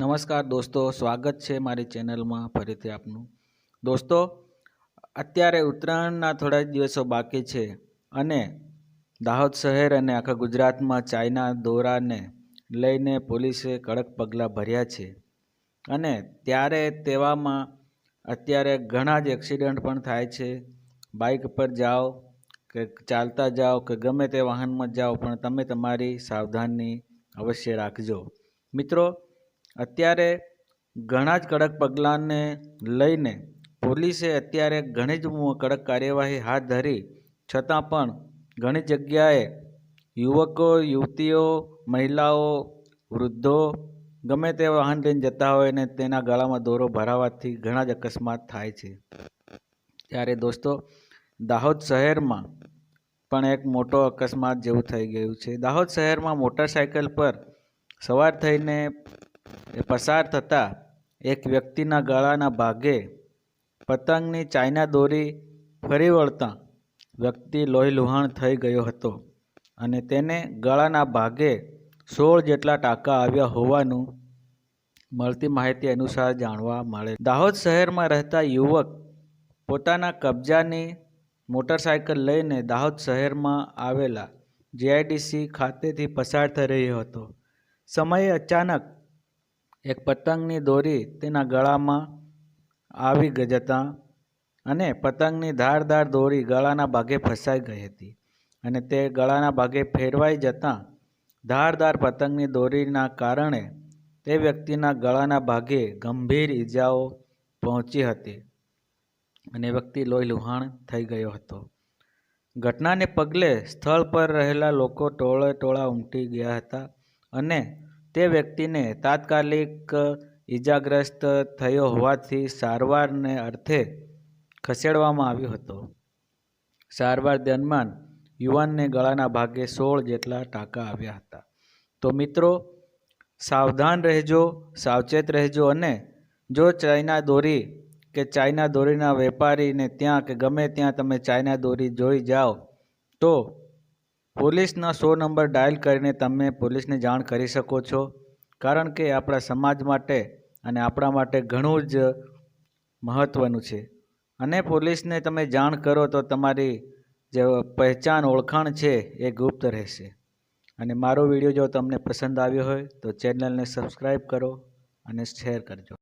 નમસ્કાર દોસ્તો, સ્વાગત છે મારી ચેનલમાં ફરીથી આપનું. દોસ્તો, અત્યારે ઉત્તરાયણના થોડા દિવસો બાકી છે અને દાહોદ શહેર અને આખા ગુજરાતમાં ચાઇના દોરાને લઈને પોલીસે કડક પગલાં ભર્યા છે. અને ત્યારે તેવામાં અત્યારે ઘણા જ એક્સિડન્ટ પણ થાય છે. બાઇક પર જાઓ કે ચાલતા જાઓ કે ગમે તે વાહનમાં જાઓ પણ તમે તમારી સાવધાની અવશ્ય રાખજો. મિત્રો અત્યારે ઘણા જ કડક પગલાંને લઈને પોલીસે અત્યારે ઘણી જ કડક કાર્યવાહી હાથ ધરી, છતાં પણ ઘણી જગ્યાએ યુવકો, યુવતીઓ, મહિલાઓ, વૃદ્ધો ગમે તે વાહન લઈને જતા હોય ને તેના ગળામાં દોરો ભરાવાથી ઘણા જ અકસ્માત થાય છે. ત્યારે દોસ્તો, દાહોદ શહેરમાં પણ એક મોટો અકસ્માત જેવું થઈ ગયું છે. દાહોદ શહેરમાં મોટરસાયકલ પર સવાર થઈને એ પસાર થતાં એક વ્યક્તિના ગળાના ભાગે પતંગની ચાઇના દોરી ફરી વળતા વ્યક્તિ લોહી લુહાણ થઈ ગયો હતો અને તેને ગળાના ભાગે સોળ જેટલા ટાંકા આવ્યા હોવાનું મળતી માહિતી અનુસાર જાણવા મળે. દાહોદ શહેરમાં રહેતા યુવક પોતાના કબજાની મોટરસાયકલ લઈને દાહોદ શહેરમાં આવેલા જીઆઈડીસી ખાતેથી પસાર થઈ રહ્યો હતો. સમયે અચાનક એક પતંગની દોરી તેના ગળામાં આવી જતાં અને પતંગની ધારદાર દોરી ગળાના ભાગે ફસાઈ ગઈ હતી અને તે ગળાના ભાગે ફેરવાઈ જતાં ધારદાર પતંગની દોરીના કારણે તે વ્યક્તિના ગળાના ભાગે ગંભીર ઈજાઓ પહોંચી હતી અને વ્યક્તિ લોહી લુહાણ થઈ ગયો હતો. ઘટનાને પગલે સ્થળ પર રહેલા લોકો ટોળે ટોળા ઉમટી ગયા હતા અને તે વ્યક્તિને તાત્કાલિક ઈજાગ્રસ્ત થયો હોવાથી સારવારને અર્થે ખસેડવામાં આવ્યો હતો. સારવાર દરમિયાન યુવાનને ગળાના ભાગે સોળ જેટલા ટાંકા આવ્યા હતા. તો મિત્રો, સાવધાન રહેજો, સાવચેત રહેજો અને જો ચાઇના દોરી કે ચાઇના દોરીના વેપારીને ત્યાં કે ગમે ત્યાં તમે ચાઇના દોરી જોઈ જાઓ, તો પોલીસના સો નંબર ડાયલ કરીને તમે પોલીસને જાણ કરી શકો છો. કારણ કે આપણા સમાજ માટે અને આપણા માટે ઘણું જ મહત્ત્વનું છે. અને પોલીસને તમે જાણ કરો તો તમારી જે પહેચાન, ઓળખાણ છે એ ગુપ્ત રહેશે. અને મારો વીડિયો જો તમને પસંદ આવ્યો હોય તો ચેનલને સબસ્ક્રાઈબ કરો અને શેર કરજો.